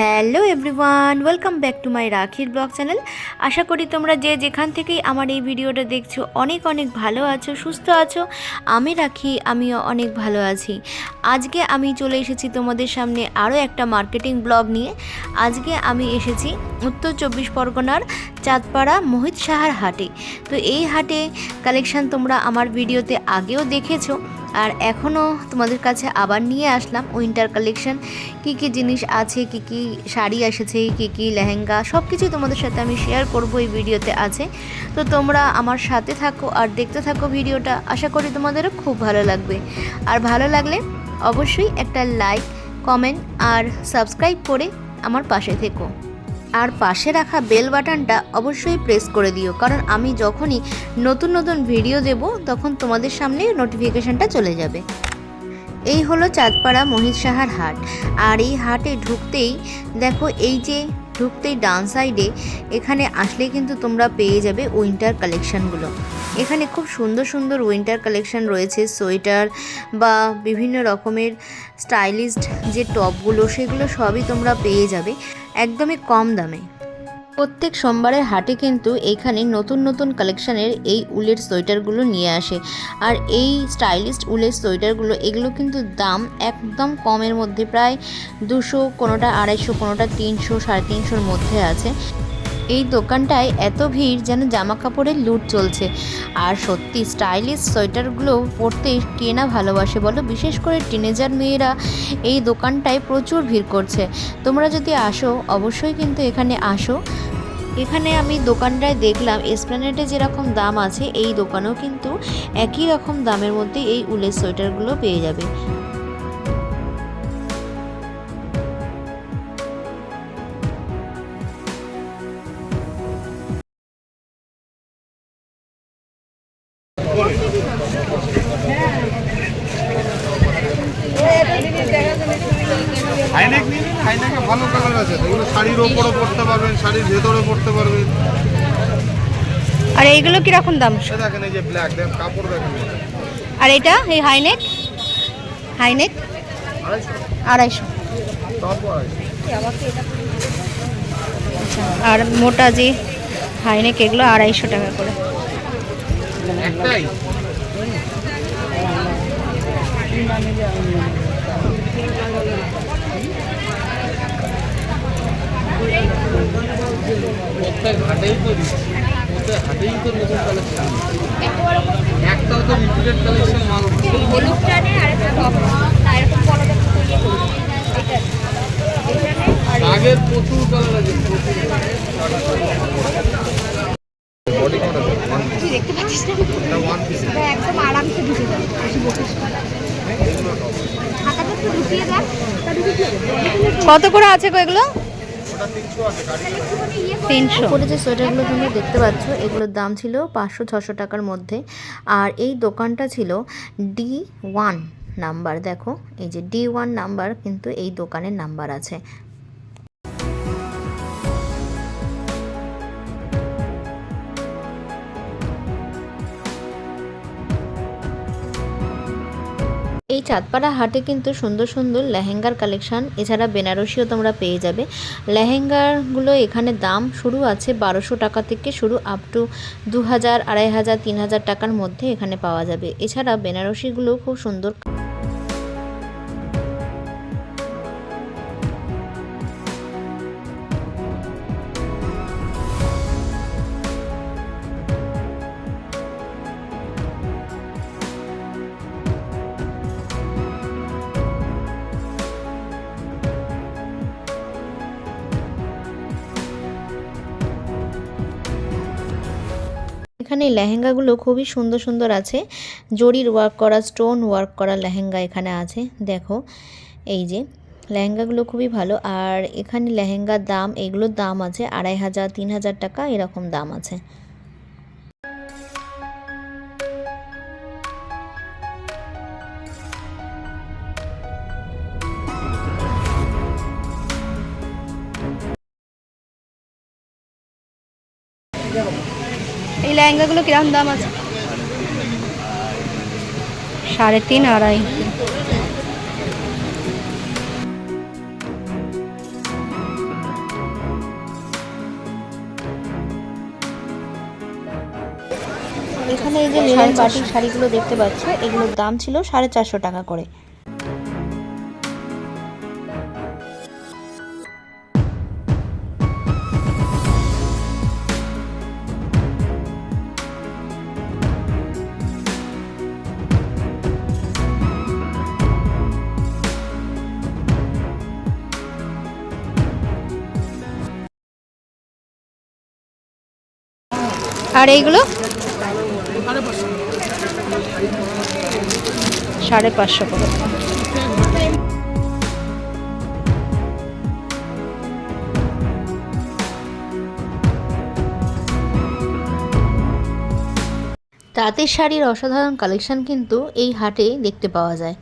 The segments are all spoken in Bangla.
Hello everyone, welcome back to my রাখির ব্লগ চ্যানেল। আশা করি তোমরা যে যেখান থেকেই আমার এই ভিডিওটা দেখছ, অনেক অনেক ভালো আছো, সুস্থ আছো। আমি রাখি, আমিও অনেক ভালো আছি। আজকে আমি চলে এসেছি তোমাদের সামনে আরও একটা মার্কেটিং ব্লগ নিয়ে। আজকে আমি এসেছি উত্তর চব্বিশ পরগনার চাঁদপাড়া মোহিত সাহার হাটে। তো এই হাটে কালেকশান তোমরা আমার ভিডিওতে আগেও দেখেছ। আর এখনও তোমাদের কাছে আবার নিয়ে আসলাম উইন্টার কালেকশন কি কি জিনিস আছে, কি কি শাড়ি এসেছে, কি কি লেহেঙ্গা সব কিছুই তোমাদের সাথে আমি শেয়ার করব এই ভিডিওতে আছে। তো তোমরা আমার সাথে থাকো আর দেখতে থাকো ভিডিওটা, আশা করি তোমাদেরও খুব ভালো লাগবে। আর ভালো লাগলে অবশ্যই একটা লাইক কমেন্ট আর সাবস্ক্রাইব করে আমার পাশে থেকো। আর পাশে রাখা বেল বাটনটা অবশ্যই প্রেস করে দিও, কারণ আমি যখনই নতুন নতুন ভিডিও দেব, তখন তোমাদের সামনে নোটিফিকেশানটা চলে যাবে। এই হলো চাঁদপাড়া মহিত সাহার হাট। আর এই হাটে ঢুকতেই দেখো এই যে ঢুকতেই ডান সাইডে এখানে আসলে কিন্তু তোমরা পেয়ে যাবে উইন্টার কালেকশানগুলো। এখানে খুব সুন্দর সুন্দর উইন্টার কালেকশান রয়েছে, সোয়েটার বা বিভিন্ন রকমের স্টাইলিশড যে টপগুলো, সেগুলো সবই তোমরা পেয়ে যাবে, একদমই কম দামে। প্রত্যেক সোমবারের হাটে কিন্তু এইখানে নতুন নতুন কালেকশানের এই উলের সোয়েটারগুলো নিয়ে আসে। আর এই স্টাইলিস্ট উলের সোয়েটারগুলো, এগুলো কিন্তু দাম একদম কমের মধ্যে, প্রায় দুশো কোনোটা, আড়াইশো কোনোটা, তিনশো, সাড়ে তিনশোর মধ্যে আছে। এই দোকানটায় এত ভিড় যেন জামা কাপড়ের লুট চলছে। আর সত্যি স্টাইলিশ সোয়েটারগুলো পরতে কে না ভালোবাসে বলো? বিশেষ করে টিনেজার মেয়েরা এই দোকানটায় প্রচুর ভিড় করছে। তোমরা যদি আসো, অবশ্যই কিন্তু এখানে আসো। এখানে আমি দোকানটায় দেখলাম এসপ্ল্যানেটে যেরকম দাম আছে, এই দোকানেও কিন্তু একই রকম দামের মধ্যে এই উলের সোয়েটারগুলো পেয়ে যাবে। হাইনেক নিন হাইনেকে ভালো কালার আছে। এগুলো শাড়ির ওপরও পরতে পারবেন শাড়ির ভেতরে পরতে পারবেন। আর এইগুলো কীরকম দাম? দেখেন এই যে ব্ল্যাক দেখ কাপড় দেখেন। আর এটা এই হাইনেক? হাইনেক? আড়াইশো। আড়াইশো। আর মোটা যে হাইনেক এগুলো আড়াইশো টাকা করে। একটাই? প্রত্যেক হাটেই তো প্রত্যেক হাটেই তো নতুন কালেকশন একটাও তো রিপিটেড কালেকশন মাল হলুদ টানে আর একটা টপ না এরকম পনেরো টাকা করে এটা এখানে আর আগের প্রচুর কালার আছে। বডি কোড তুই দেখতে পাচ্ছিস না? এটা ওয়ান পিস এটা একদম আরামসে ঢুকে যাবে বেশি বসিস না। হাতাটা একটু ঢুকিয়ে দেখ। তা ঢুকিয়ে দে। কত করে আছে গো এগুলো? তিনশো। করে যে সোয়েটারগুলো তোমরা দেখতে পাচ্ছ, এগুলোর দাম ছিল পাঁচশো, ছশো টাকার মধ্যে। আর এই দোকানটা ছিল ডি ওয়ান নাম্বার। দেখো, এই যে ডি ওয়ান নাম্বার কিন্তু এই দোকানের নাম্বার আছে। এই চাঁদপাড়া হাটে কিন্তু সুন্দর সুন্দর লেহেঙ্গার কালেকশান। এছাড়া বেনারসিও তোমরা পেয়ে যাবে। লেহেঙ্গাগুলো এখানে দাম শুরু আছে বারোশো টাকা থেকে শুরু আপ টু দু হাজার আড়াই হাজার, তিন হাজার টাকার মধ্যে এখানে পাওয়া যাবে। এছাড়া বেনারসিগুলো খুব সুন্দর এখানে লেহেঙ্গাগুলো খুবই সুন্দর সুন্দর আছে। জরির ওয়ার্ক করা স্টোন ওয়ার্ক করা লেহেঙ্গা এখানে আছে। দেখো, এই যে, লেহেঙ্গাগুলো খুবই ভালো। আর এখানে লেহেঙ্গার দাম, এগুলোর দাম আছে আড়াই হাজার, তিন হাজার টাকা, এরকম দাম আছে। এই লেহেঙ্গাগুলো কীরকম দাম আছে? সাড়ে তিন আড়াই। এখানে এই যে লিনেন পাটির শাড়িগুলো দেখতে পাচ্ছ, এগুলোর দাম ছিল সাড়ে চারশো টাকা করে। আর এইগুলো? সাড়ে পাঁচশো করে। তাঁতের শাড়ির অসাধারণ কালেকশন কিন্তু এই হাটে দেখতে পাওয়া যায়।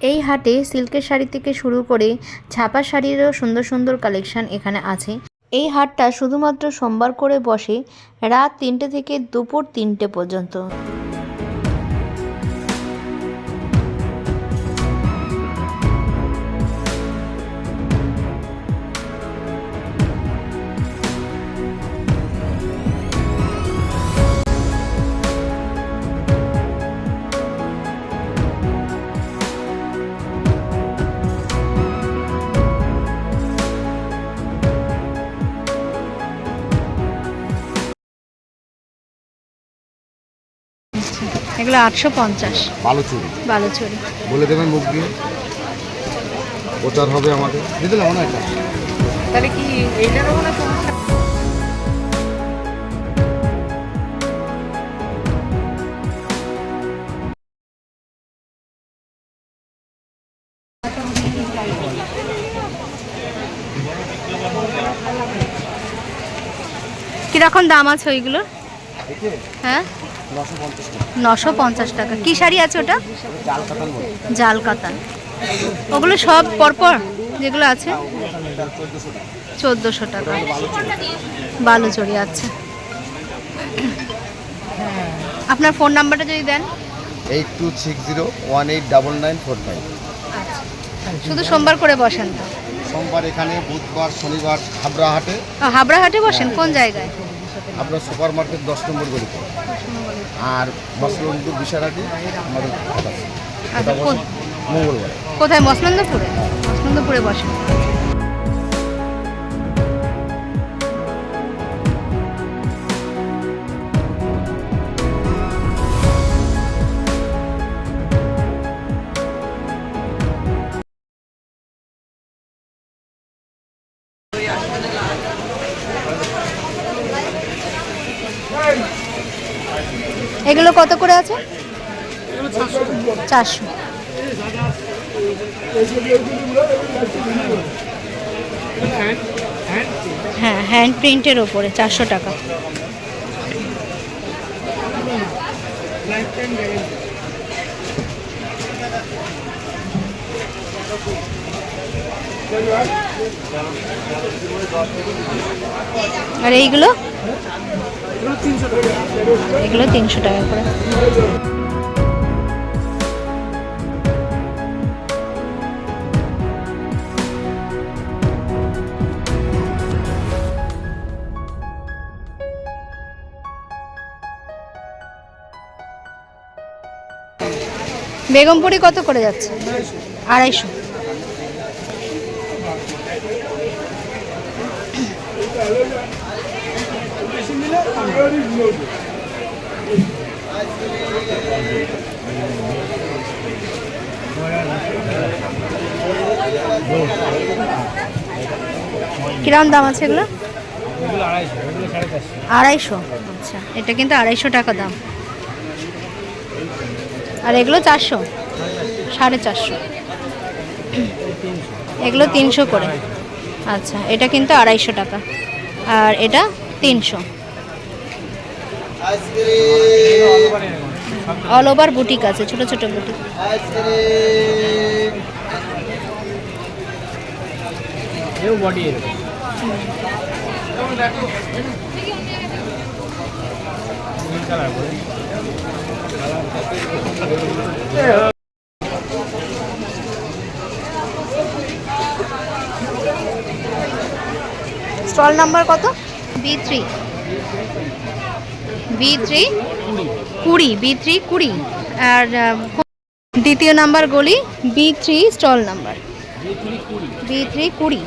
এই হাটে সিল্কের শাড়ি থেকে শুরু করে ছাপা শাড়িরও সুন্দর সুন্দর কালেকশন এখানে আছে। এই হাটটা শুধুমাত্র সোমবার করে বসে রাত তিনটে থেকে দুপুর তিনটে পর্যন্ত। এগুলো আটশো পঞ্চাশ। বালুচুরি। বালুচুরি। বলে দেবেন মুখ দিয়ে। প্রচার হবে আমাদের। দিলাম না এটা তাহলে কি এইটারও মনে সমস্যা কীরকম দাম আছে ওইগুলো হ্যাঁ? নশো পঞ্চাশ টাকা। কি শাড়ি আছে ওটা? জাল কাতান ওগুলো সব পরপর যেগুলো আছে? চোদ্দোশো টাকা। বালুচড়ি আছে আপনার ফোন নাম্বারটা যদি দেন। Eight two six zero one eight double nine four five. শুধু সোমবার করে বসেন তো সোমবার এখানে বুধবার শনিবার হাবড়া হাটে ও, হাবড়াহাটে বসেন? কোন জায়গায়? আপনার সুপার মার্কেট দশ নম্বর গলিতে। আর মসলন্দপুর বিশারাটি আমাদের আচ্ছা বসে মঙ্গলবার। কোথায়? মসনন্দপুরে মসনন্দপুরে বসেন। এগুলো কত করে আছে? চারশো। হ্যাঁ হ্যান্ড প্রিন্টের ওপরে চারশো টাকা। আর এইগুলো? এগুলো তিনশো টাকা করে। বেগমপুরি কত করে যাচ্ছে? আড়াইশো। কিরম দাম আছে এগুলো? আড়াইশো আচ্ছা এটা কিন্তু আড়াইশো টাকা দাম। আর এগুলো চারশো? সাড়ে চারশো। এগুলো তিনশো করে। আচ্ছা এটা কিন্তু আড়াইশো টাকা। আর এটা তিনশো। অল ওভার বুটিক আছে ছোট ছোট বুটিক এও স্টল নাম্বার কত? বি থ্রি বি থ্রি কুড়ি। বি থ্রি কুড়ি। আর দ্বিতীয় নাম্বার গলি? B three stall number. B three কুড়ি।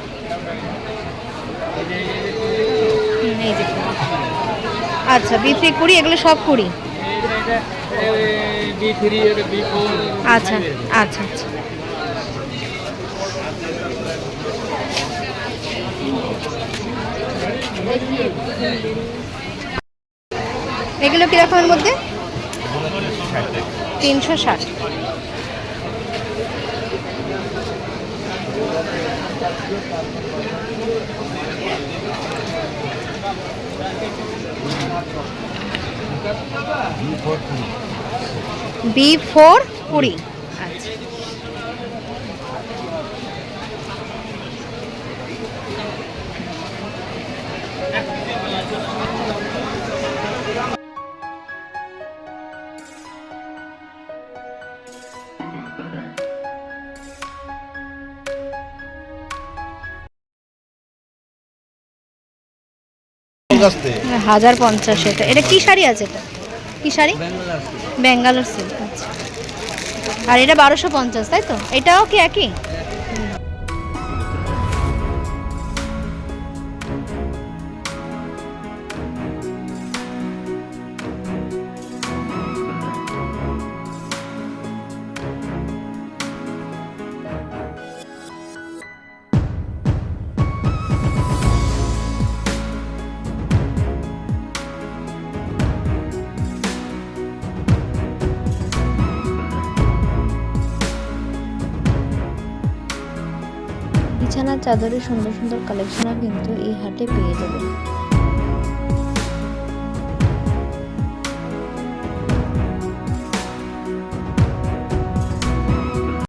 আচ্ছা বি থ্রি কুড়ি এগুলো সব কুড়ি। আচ্ছা আচ্ছা আচ্ছা। এগুলো কিরকমের মধ্যে? তিনশো ষাট। বি ফোর কুড়ি। হাজার পঞ্চাশ এটা। এটা কি শাড়ি আছে এটা? কি শাড়ি? ব্যাঙ্গালোর সিল্ক আচ্ছা। আর এটা বারোশো পঞ্চাশ তাই তো? এটাও কি একই? চাদরের সুন্দর সুন্দর কালেকশনও কিন্তু এই হাটে পেয়ে যাবেন